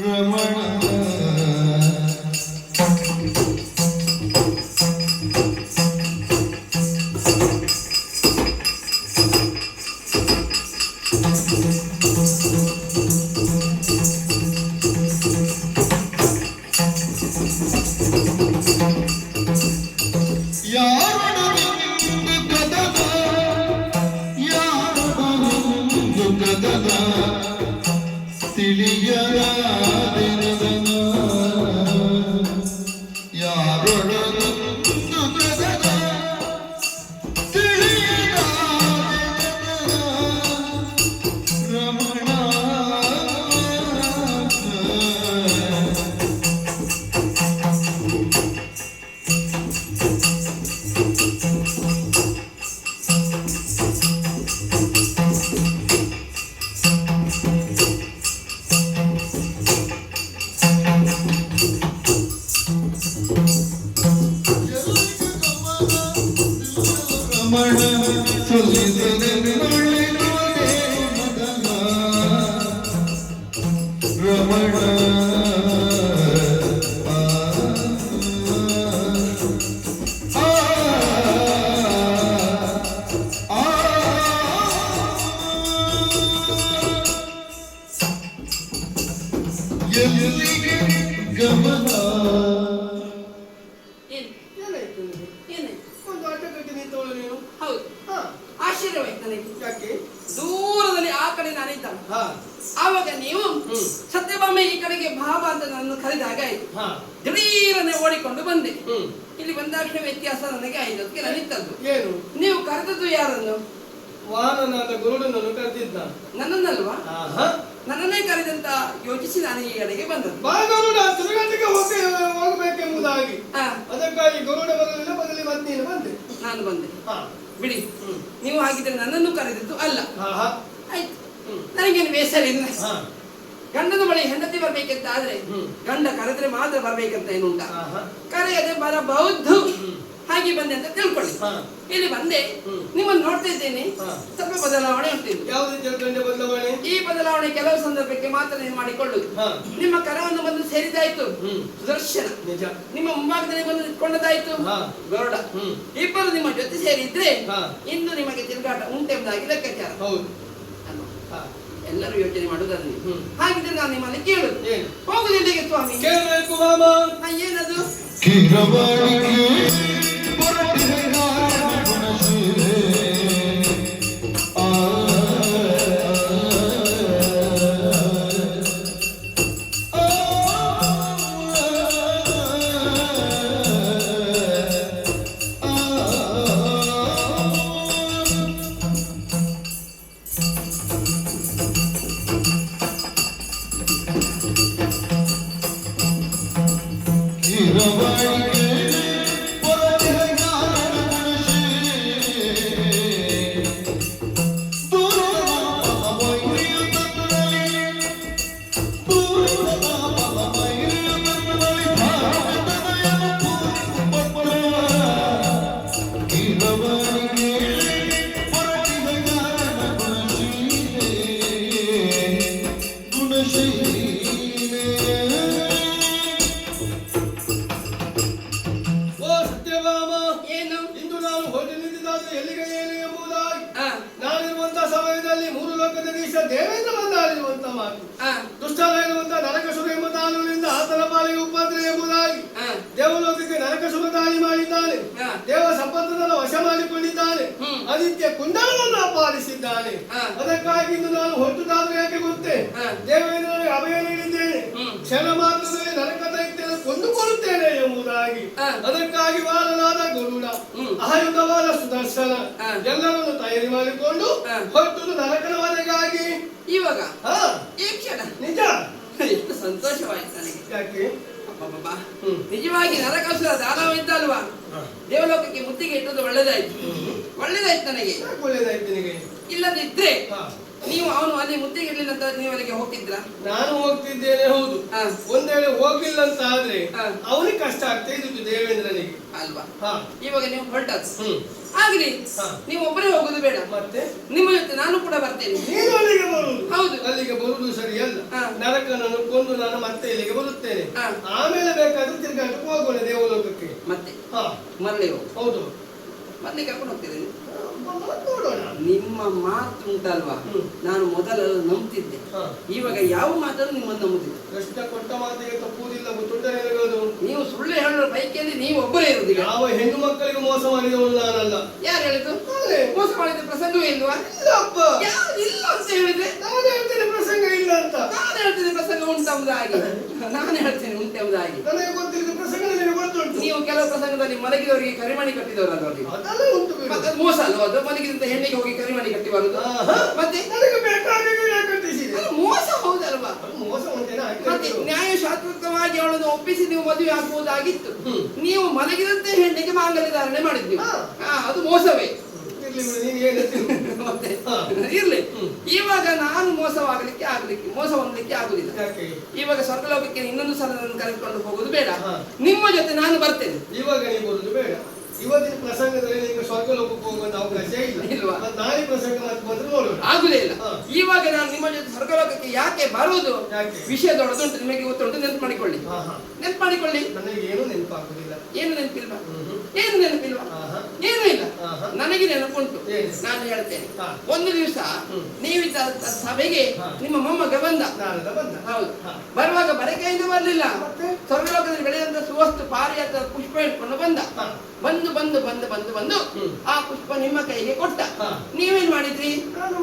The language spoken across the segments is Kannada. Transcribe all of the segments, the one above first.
रमण ದೂರದಲ್ಲಿ ಆ ಕಡೆ ನಾನಿದ್ದಾನೆ ಹಾ. ಆವಾಗ ನೀವು. ಸತ್ಯಭಾಮೆ ಈ ಕಡೆಗೆ ಭಾವ ಅಂತ ನನ್ನ ಕರೆದಾಗ ಆಯ್ತು. ದಿಢೀರನೆ ಓಡಿಕೊಂಡು ಬಂದೆ. ಇಲ್ಲಿ ಬಂದಾಕ್ಷಣ ವ್ಯತ್ಯಾಸ ನನಗೆ ಆಯ್ತು. ಅದಕ್ಕೆ ನನಿತ್ತದ್ದು ಏನು? ನೀವು ಕರೆದದ್ದು ಯಾರನ್ನು? ವಾಹನನಾದ ಗುರುಡನನ್ನು ಕರೆದಿದ್ದ ನನ್ನನ್ನಲ್ವಾ? ನನ್ನನ್ನೇ ಕರೆದಂತ ಯೋಚಿಸಿ ನಾನು ಈ ಕಡೆಗೆ ಬಂದದ್ದು. ಬಾ ಗರುಡ ತಿರುಗಟ್ಟಿಗೆ ಹೋಗಿ ಹೋಗಬೇಕೆಂಬುದಾಗಿ. ಅದಕ್ಕಾಗಿ ಗರುಡ ಬರಲಿಲ್ಲ ಬದಲಿ ಮತ್ತೆ ಬಂದೆ. ನಾನು ಬಂದೆ. ಹಾ. ಬಿಡಿ. ನೀವು ಹಾಗಿದ್ರೆ ನನ್ನನ್ನು ಕರೆದಿದ್ದು ಅಲ್ಲ. ಆಯ್ತು. ನನಗೇನು ಬೇಸರ ಇಲ್ಲ. ಗಂಡನ ಬಳಿ ಹೆಂಡತಿ ಬರ್ಬೇಕಂತ ಆದ್ರೆ. ಗಂಡ ಕರೆದ್ರೆ ಮಾತ್ರ ಬರ್ಬೇಕಂತ ಏನುಂಟ? ಕರೆಯದೆ ಬರಬಹುದು. ಹಾಗೆ ಬಂದೆ ಅಂತ ತಿಳ್ಕೊಳ್ಳಿ. ಹಾ. ಇಲ್ಲಿ ಬಂದೆ. ಹ್ಮ್. ನಿಮ್ಮನ್ನು ನೋಡ್ತಾ ಇದ್ದೇನೆ. ಸ್ವಲ್ಪ ಬದಲಾವಣೆ ಉಂಟು ಯಾವ ಬದಲಾವಣೆ? ಈ ಬದಲಾವಣೆ ಕೆಲವು ಸಂದರ್ಭಕ್ಕೆ ಮಾತ್ರ ನೀವು ಮಾಡಿಕೊಳ್ಳುದು ನಿಮ್ಮ ಕರವನ್ನು ಬಂದು ಸೇರಿದಾಯ್ತು. ಹ್ಮ್. ಸುದರ್ಶನ. ನಿಜ. ನಿಮ್ಮ ಮುಂಭಾಗದಲ್ಲಿ ಬಂದು ನಿಂತ್ಕೊಂಡದಾಯ್ತು. ಗರುಡ. ಇಬ್ಬರು ನಿಮ್ಮ ಜೊತೆ ಸೇರಿದ್ರೆ ಇನ್ನು ಇಂದು ನಿಮಗೆ ತಿರುಗಾಟ ಉಂಟೆಂಬುದಾಗಿ ಲೆಕ್ಕಾಚಾರ. ಹೌದು? ಎಲ್ಲರೂ ಯೋಚನೆ ಮಾಡುದಲ್ಲಿ ಹ್ಮ್. ಹಾಗಿದ್ರೆ ನಾನು ನಿಮ್ಮನ್ನು ಕೇಳುದು ಹೋಗುದಿಲ್ಲ ಹೋಗುದಿಲ್ಲಿಗೆ ಸ್ವಾಮಿ? ಕೇಳಬೇಕು ಮಾಮ. ಏನದು? Tira vai ದೇಶ ದೇವೇಂದ್ರ ಬಂದಾಳಿರುವಂತ ಮಾತು ದುಷ್ಟರಾಗಿರುವಂತ ನರಕಸುರ ಎಂಬ ಆತನ ಪಾಲಿಗೆ ಉಪದ್ರ ಎಂಬುದಾಗಿ ದೇವಲೋಕಕ್ಕೆ ನರಕಸುರ ದಾಳಿ ಮಾಡಿದ್ದಾನೆ. ದೇವ ಸಂಪತ್ತನ್ನು ವಶ ಮಾಡಿಕೊಂಡಿದ್ದಾನೆ ಅದಕ್ಕೆ ಆದಿತ್ಯ ಕುಂಡಲವನ್ನು ಅಪಾದಿಸಿದ್ದಾನೆ ಅದಕ್ಕಾಗಿ ಇಂದು ನಾನು ಹೊರಟುದಾದ್ರೆ ಯಾಕೆ ಗೊತ್ತೇ ದೇವೇಂದ್ರ ಅಭಯ ನೀಡಿದ್ದೇನೆ. ಕ್ಷಣ ಮಾತ್ರದಲ್ಲಿ ನರಕ ದೈತ್ಯನ ಕೊಂದುಕೊಳ್ಳುತ್ತೇನೆ ಹಾ. ಅದಕ್ಕಾಗಿ ವಾರನಾದ ಗರುಡ. ಆಯುಧವಾದ ಸುದರ್ಶನ. ಎಲ್ಲರನ್ನು ತಯಾರಿ ಮಾಡಿಕೊಂಡು ಹೊತ್ತು ಹೊರಟು ನರಕನ ವರೆಗಾಗಿ ಇವಾಗ? ಹಾ. ಈ ಕ್ಷಣ? ನಿಜ? ಎಷ್ಟು ಸಂತೋಷವಾಯ್ತು ನನಗೆ. ಯಾಕೆ. ನಿಜವಾಗಿ ನರಕಾಸುರ ದಾನವ ಇದ್ದಲ್ವಾ ದೇವಲೋಕಕ್ಕೆ ಮುತ್ತಿಗೆ ಇಟ್ಟದ್ದು ಒಳ್ಳೇದಾಯ್ತು. ಒಳ್ಳೇದಾಯ್ತು ನನಗೆ. ಒಳ್ಳೇದಾಯ್ತು ನಿನಗೆ? ಇಲ್ಲದಿದ್ರೆ. ನೀವು ಅವನು ಅಲ್ಲಿ ಮುತ್ತಿಗೆ ಇರ್ಲಿಲ್ಲ ಅಂತ ನೀವು ಅಲ್ಲಿಗೆ ಹೋಗ್ತಿದ್ರ? ನಾನು ಹೋಗ್ತಿದ್ದೇನೆ ಹೌದು. ಒಂದ್ ವೇಳೆ ಹೋಗಿಲ್ಲ ಅಂತ ಆದ್ರೆ. ಅವನಿಗೆ ಕಷ್ಟ ಆಗ್ತಾ ಇದ್ದು ದೇವೇಂದ್ರನಿಗೆ. ಅಲ್ವಾ? ಹಾ. ಇವಾಗ ನೀವು ಹೊರಟದ್ದು. ಹ್ಮ್. ಆಗ್ಲಿ. ನೀವು ಒಬ್ಬರೇ ಹೋಗುದು ಬೇಡ. ಮತ್ತೆ? ನಿಮ್ಮ ಜೊತೆ ನಾನು ಕೂಡ ಬರ್ತೇನೆ. ನೀನು ಅಲ್ಲಿಗೆ ಬರುದು. ಹೌದು. ಅಲ್ಲಿಗೆ ಬರುದು ಸರಿಯಲ್ಲ. ನರಕನನ್ನು ಕೊಂದು ನಾನು ಮತ್ತೆ ಇಲ್ಲಿಗೆ ಬರುತ್ತೇನೆ. ಆಮೇಲೆ ಬೇಕಾದ್ರೆ ತಿರ್ಗಾಟಕ್ಕೆ ಹೋಗೋಣ ದೇವಲೋಕಕ್ಕೆ. ಮತ್ತೆ? ಹಾ. ಮರಳಿ ಹೋಗು. ಹೌದು. ಮರಳಿ ಕರ್ಕೊಂಡು ಹೋಗ್ತಿದ್ದೇನೆ. ನಿಮ್ಮ ಮಾತು ಉಂಟಲ್ವಾ? ನಾನು ಮೊದಲೆಲ್ಲ ನಂಬ್ತಿದ್ದೆ. ಇವಾಗ ಯಾವ ಮಾತನ್ನು ನಿಮ್ಮನ್ನು ನಂಬುತ್ತಿದ್ದೆ ಕೃಷ್ಣ ಕೊಟ್ಟ ಮಾತಿಗೆ ತಪ್ಪುವುದಿಲ್ಲ ನೀವು ಸುಳ್ಳು ಹೇಳೋ ಪೈಕಿಯಲ್ಲಿ ನೀವು ಒಬ್ಬರೇ ಇರುವುದಿಲ್ಲ. ಯಾವ ಹೆಣ್ಣು ಮಕ್ಕಳಿಗೆ ಮೋಸ ಮಾಡಿದವನು ನಾನಲ್ಲ. ಯಾರು ಹೇಳಿದ್ರು ಮೋಸ ಮಾಡಿದ ಪ್ರಸಂಗವೇ ಇಲ್ವಾ? ಯಾರು ಇಲ್ಲ ಅಂತ ಹೇಳಿದ್ರೆ? ನಾನು ಹೇಳ್ತೇನೆ ಪ್ರಸಂಗ ಇಲ್ಲ ಅಂತ. ನಾನು ಹೇಳ್ತೇನೆ ಪ್ರಸಂಗ ಉಂಟು ನಾನು ಹೇಳ್ತೇನೆ ಉಂಟಾಗಿ ನನಗೆ ಗೊತ್ತಿಲ್ಲ ಪ್ರಸಂಗ ನೀವು ಕೆಲವು ಪ್ರಸಂಗದಲ್ಲಿ ಮಲಗಿದವರಿಗೆ ಕರಿಮಣಿ ಕಟ್ಟಿದವರು ನೀವು ಅದೆಲ್ಲ ಉಂಟು ಬಿಡು. ಮತ್ತೆ ಅದು ಮೋಸ ಅಲ್ವಾ ಅದು? ಮಲಗಿದಂತ ಹೆಣ್ಣಿಗೆ ಹೋಗಿ ಕರಿಮಣಿ ಕಟ್ಟಿ ಬರುದು. ಆಹಾ. ಮತ್ತೆ? ನನಗೆ ಬೇಕಾಗಿ ಕಟ್ಟಿಸಿದೆ ಅದು ಮೋಸ ಹೌದಲ್ವಾ? ಅದು ಮೋಸ ಉಂಟೇನ ಮತ್ತೆ ನ್ಯಾಯಶಾಸ್ತ್ರವಾಗಿ ಅವಳನ್ನು ಒಪ್ಪಿಸಿ ನೀವು ಮದುವೆ ಆಗಬಹುದಾಗಿತ್ತು ಹ್ಮ್. ನೀವು ಮಲಗಿದಂತೆ ಹೆಣ್ಣಿಗೆ ಮಾಂಗಲ್ಯ ಧಾರಣೆ ಮಾಡಿದ್ವಿ. ಹಾ, ಅದು ಮೋಸವೇ. ಇರ್ಲಿ. ಇವಾಗ ನಾನು ಮೋಸವಾಗಲಿಕ್ಕೆ ಆಗ್ಲಿಕ್ಕೆ ಮೋಸ ಹೊಂದಲಿಕ್ಕೆ ಆಗುದಿಲ್ಲ. ಇವಾಗ ಸ್ವರ್ಗಲೋಕಕ್ಕೆ ಇನ್ನೊಂದು ಸಲ ಕರೆದುಕೊಂಡು ಹೋಗುದು ಬೇಡ. ನಿಮ್ಮ ಜೊತೆ ನಾನು ಬರ್ತೇನೆ. ಇವಾಗ ನೀವು ಬೇಡ. ಇವತ್ತಿನ ಪ್ರಸಂಗದಲ್ಲಿ ನಿಮಗೆ ಸ್ವರ್ಗ ಲೋಕಕ್ಕೆ ಹೋಗುವಂತ ಅವಕಾಶ ಇಲ್ಲ. ಇಲ್ವಾ? ನಾಳೆ ಪ್ರಸಂಗ ಬಂದ್ರೆ ನೋಡೋಣ ಆಗುದೇ ಇಲ್ಲ. ಇವಾಗ ನಾನು ನಿಮ್ಮ ಜೊತೆ ಸ್ವರ್ಗ ಲೋಕಕ್ಕೆ ಯಾಕೆ ಬರುವುದು? ವಿಷಯ ದೊಡ್ಡದುಂಟು ನಿಮಗೆ ಗೊತ್ತುಂಟು ನೆನಪು ಮಾಡಿಕೊಳ್ಳಿ. ನೆನಪು ಮಾಡಿಕೊಳ್ಳಿ. ನನಗೆ ಏನು ನೆನಪಾಗುದಿಲ್ಲ ಏನು ನೆನಪಿಲ್ಲ ಏನು ನೆನಪಿಲ್ಲ ಏನು ಇಲ್ಲ. ನನಗೆ ನೆನಪುಂಟು? ನಾನು ಹೇಳ್ತೇನೆ. ಒಂದು ದಿವಸ. ನೀವಿದ್ದ ಸಭೆಗೆ. ನಿಮ್ಮ ಮೊಮ್ಮಗ ಬಂದ. ಬಂದ. ಹೌದು. ಬರುವಾಗ ಬರಕೆಯಿಂದ ಬರಲಿಲ್ಲ. ಮತ್ತೆ? ಸ್ವರ್ಗಲೋಕದಲ್ಲಿ ಬೆಳೆದಂತ ಸುವಸ್ತು ಪಾರಿಯಾದ ಪುಷ್ಪ ಇಟ್ಕೊಂಡು ಬಂದ. ಹಾ. ಬಂದು ಬಂದು ಬಂದು ಬಂದು ಬಂದು ಆ ಪುಷ್ಪ ನಿಮ್ಮ ಕೈಗೆ ಕೊಟ್ಟ. ನೀವೇನ್ ಮಾಡಿದ್ರಿ? ನಾನು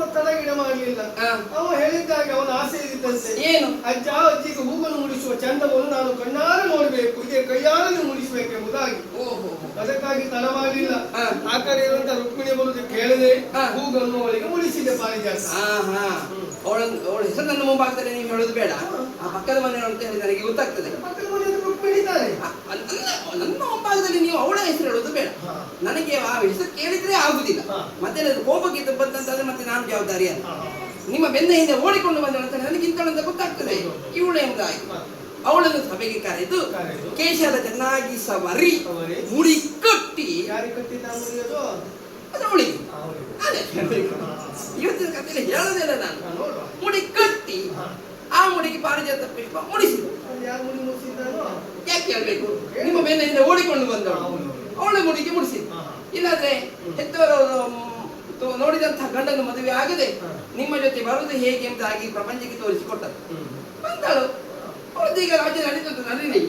ಆ, ಅವ ಹೇಳಿದ್ದಾಗ ಅವನ ಆಸೆ ಇದ್ದಂತೆ. ಏನು? ಅಜ್ಜ ಅಜ್ಜಿಗೆ ಹೂವನ್ನು ಮುಡಿಸುವ ಚಂದವನ್ನು ನಾನು ಕಣ್ಣಾರೆ ನೋಡಬೇಕು. ಇದೇ ಕೈಯಾರನ್ನು ಮುಡಿಸಬೇಕೆಂಬುದಾಗಿ ಓಹೋ. ಅದಕ್ಕಾಗಿ ತಡ ಮಾಡಲಿಲ್ಲ ಹಾ. ಆ ಕಡೆ ಇರುವಂತ ರುಕ್ಮಿಣಿ ಬರುದು ಕೇಳದೆ. ಹೂಗನ್ನು ಅವಳಿಗೆ ಮುಡಿಸಿದೆ ಪಾರಿಜಾತ. ಅವಳ ಅವಳ ಹೆಸರು ನನ್ನ ಮುಂಭಾಗದಲ್ಲಿ ನೀವು ಹೇಳೋದು ಬೇಡ. ಆ ಪಕ್ಕದ ಮನೆ ಅಂತ ಹೇಳಿ ನನಗೆ ಗೊತ್ತಾಗ್ತದೆ ಆ, ನನ್ನ ನನ್ನ ಮುಂಭಾಗದಲ್ಲಿ ನೀವು ಅವಳ ಹೆಸರು ಹೇಳೋದು ಬೇಡ. ನನಗೆ ಆ ಹೆಸರು ಕೇಳಿದ್ರೆ ಆಗುದಿಲ್ಲ. ಮತ್ತೆ ಕೋಪಕ್ಕೆ ಬಂತಂತಾದ್ರೆ ಮತ್ತೆ ನಾನು ಜವಾಬ್ದಾರಿ ಅಲ್ಲ. ನಿಮ್ಮ ಬೆನ್ನ ಹಿಂದೆ ಓಡಿಕೊಂಡು ನನಗೆ ಇಂಥವಳಂತ ಗೊತ್ತಾಗ್ತದೆ. ಇವಳು ಎಂದಾಯ್ತು ಅವಳನ್ನು ಸಭೆಗೆ ಕರೆದು. ಕೇಶದ ಚೆನ್ನಾಗಿ ಸವರಿ. ಮುಡಿ ಕಟ್ಟಿ ಅವಳಿಗೆ. ಇವತ್ತಿನ ಕಥೆಯಲ್ಲಿ ಹೇಳೋದಿಲ್ಲ ನಾನು. ಮುಡಿ ಕಟ್ಟಿ. ಆ ಮುಡಿಗೆ ಪಾರಿಜಾತ ಪುಷ್ಪ ಮುಡಿಸಿದ್ರು. ಯಾಕೆ ಹೇಳ್ಬೇಕು? ನಿಮ್ಮ ಬೆನ್ನಿಂದ ಓಡಿಕೊಂಡು ಬಂದ. ಅವಳ ಮುಡಿಗೆ ಮುಡಿಸಿ. ಇಲ್ಲಾದ್ರೆ ಹೆತ್ತವರು ಮ್, ನೋಡಿದಂತಹ ಗಂಡನ ಮದುವೆ ಆಗದೆ ನಿಮ್ಮ ಜೊತೆ ಬರುವುದು ಹೇಗೆ ಅಂತ ಆಗಿ ಪ್ರಪಂಚಕ್ಕೆ ತೋರಿಸಿಕೊಟ್ಟರು. ಬಂದಳು. ಅವಳದ್ದು ಈಗ ರಾಜ್ಯ ನಡೀತದ ನಡೀಲಿ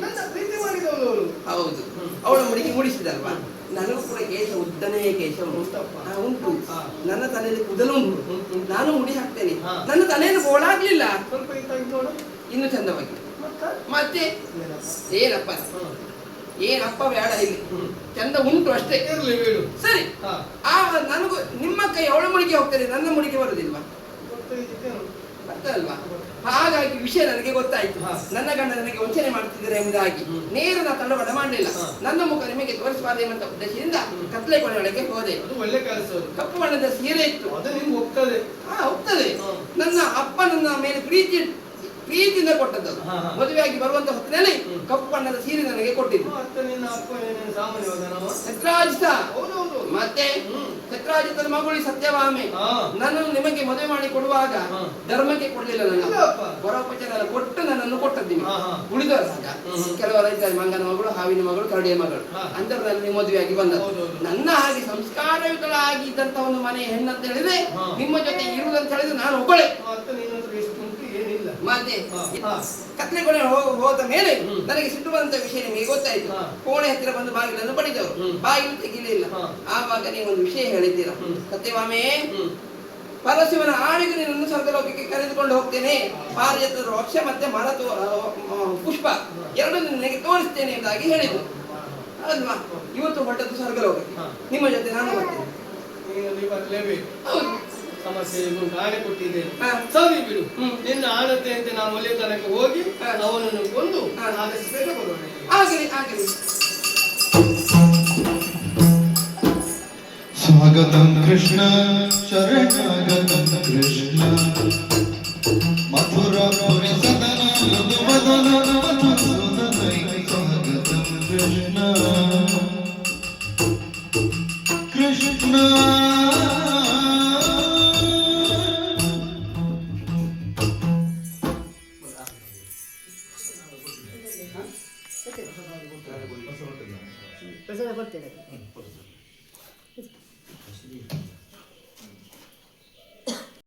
ಹೌದು. ಅವಳ ಮುಡಿಕೆ ಮುಡಿಸಿದಲ್ವಾ? ನನಗೂ ಕೂಡ ಕೇಶ ಉದ್ದನೇ ಕೇಶ ಉಂಟು. ನನ್ನ ತಲೆಯಲ್ಲಿ ಕುದಲು ಉಂಟು. ನಾನು ಮುಡಿ ಹಾಕ್ತೇನೆ. ನನ್ನ ತಲೆಯಲ್ಲಿ ಬೋಳಾಗ್ಲಿಲ್ಲ ಇನ್ನು ಚಂದವಾಗಿ ಮತ್ತೆ ಏನಪ್ಪ? ಏನಪ್ಪ. ಬೇಡ ಇಲ್ಲಿ. ಚಂದ ಉಂಟು ಅಷ್ಟೇ. ಸರಿ. ಆ ನನಗೂ ನಿಮ್ಮ ಕೈ ಅವಳ ಮುಡಿಗೆ ಹೋಗ್ತದೆ ನನ್ನ ಮುಡಿಗೆ ಬರುದಿಲ್ವಾ? ಅಲ್ವಾ? ಹಾಗಾಗಿ ವಿಷಯ ನನಗೆ ಗೊತ್ತಾಯ್ತು. ನನ್ನ ಗಂಡ ನನಗೆ ವಂಚನೆ ಮಾಡುತ್ತಿದ್ದಾರೆ ಎಂಬುದಾಗಿ. ನೇರ ನಾ ತಡವಡ ಮಾಡಲಿಲ್ಲ. ನನ್ನ ಮುಖ ನಿಮಗೆ ತೋರಿಸಬಾರ್ದು ಎಂಬ ಉದ್ದೇಶದಿಂದ. ಕತ್ಲೆ ಕೊನೆಯೊಳಗೆ ಹೋದೆ. ಒಳ್ಳೆ ಕೆಲಸ. ಕಪ್ಪು ಬಣ್ಣದ ಸೀರೆ ಇತ್ತು. ಅದು ನಿಮ್ಗೆ ಹೋಗ್ತದೆ ಹಾ ಹೋಗ್ತದೆ ನನ್ನ ಅಪ್ಪ ನನ್ನ ಮೇಲೆ ಪ್ರೀತಿ ಪ್ರೀತಿಯಿಂದ ಕೊಟ್ಟದ್ದು ಹಾ. ಮದುವೆಯಾಗಿ ಬರುವಂತ ಹೊತ್ತಿನಲ್ಲಿ. ಕಪ್ಪು ಬಣ್ಣದ ಸೀರೆ ನನಗೆ ಕೊಟ್ಟಿದ್ದು. ಚಕ್ರಾಜಿತ ಸತ್ರಾಜಿತ. ಮತ್ತೆ ಹ್ಮ್. ಸತ್ರಾಜಿತನ ಮಗಳು ಸತ್ಯವಾಮೆ ನನ್ನನ್ನು ನಿಮಗೆ ಮದುವೆ ಮಾಡಿ ಕೊಡುವಾಗ ಧರ್ಮಕ್ಕೆ ಕೊಡ್ಲಿಲ್ಲ ನನ್ನ ಬರೋಪಚಾರ ಕೊಟ್ಟು ನನ್ನನ್ನು ಕೊಟ್ಟದ್ದು ಉಳಿದ ಹಾ, ಹಾ. ಉಳಿದವರ ಕೆಲವರ ಇದ್ದಾರೆ ಮಂಗನ ಮಗಳು ಹಾವಿನ ಮಗಳು ಕರಡಿಯ ಮಗಳು. ಹಾ. ನನ್ನ ಮದುವೆಯಾಗಿ ಬಂದದ್ದು. ನನ್ನ ಹಾಗೆ ಸಂಸ್ಕಾರಗಳಾಗಿದ್ದಂತ ಒಂದು ಮನೆ ಹೆಣ್ಣಂತ ಹೇಳಿದ್ರೆ ನಿಮ್ಮ ಜೊತೆ ಇರುವುದಂತ ಹೇಳಿದ್ರೆ ನಾನು ಒಬ್ಬಳೆ ಮತ್ತೆ ನಿನ್ನ ಹತ್ರ ಎಷ್ಟು ಉಂಟು ಕತ್ಲೆ ಕೊನೆ ಹೋದ ಮೇಲೆ. ನನಗೆ ಸಿಟ್ಟು ಬಂದ ವಿಷಯ ನಿಮಗೆ ಗೊತ್ತಾಯ್ತು. ಕೋಣೆ ಹತ್ತಿರ ಬಂದು ಬಾಗಿಲನ್ನು ಬಡಿದವರು ಹ್ಮ್. ಬಾಗಿಲು ತೆಗಿಲಿಲ್ಲ. ಆವಾಗ ನೀವು ಒಂದು ವಿಷಯ ಹೇಳಿದ್ದೀರ. ಸತ್ಯವಾಮೇ ಪರಶಿವನ ಆಳಿಗೆ ನಿನ್ನನ್ನು ಸ್ವರ್ಗಲೋಕಕ್ಕೆ ಕರೆದುಕೊಂಡು ಹೋಗ್ತೇನೆ. ಪಾರಿಜಾತ ವೃಕ್ಷ ಮತ್ತೆ ಮರ ಪುಷ್ಪ ಎರಡು ನಿನಗೆ ತೋರಿಸ್ತೇನೆ ಎಂದಾಗಿ ಹೇಳಿದ್ರು. ಅಲ್ವಾ ಇವತ್ತು ಹೊಟ್ಟದ್ದು ಸ್ವರ್ಗಲೋಕಕ್ಕೆ. ನಿಮ್ಮ ಜೊತೆ ನಾನು ಬರ್ತೇನೆ. ಹೌದು. ಸಮಸ್ಯೆ ಉಂಟು ಆಣೆ ಕೊಟ್ಟಿದ್ದೇನೆ ಹಾ. ಸರಿ ಬಿಡು ಹ್ಮ್. ನಿನ್ನ ಆಣತೆ ಅಂತ ನಾವು ಒಳ್ಳೆ ತನಕ ಹೋಗಿ ಹಾ. ಅವನನ್ನು ಕೊಂದು ಹಾ. ಆದಷ್ಟು ಬೇಗ ಬರೋಣ ಆಗಲಿ ಆಗಲಿ स्वागतं कृष्ण शरणागतं कृष्ण मथुरापुरि सदन मधुवदन मधुसूदनै स्वागतं कृष्ण कृष्ण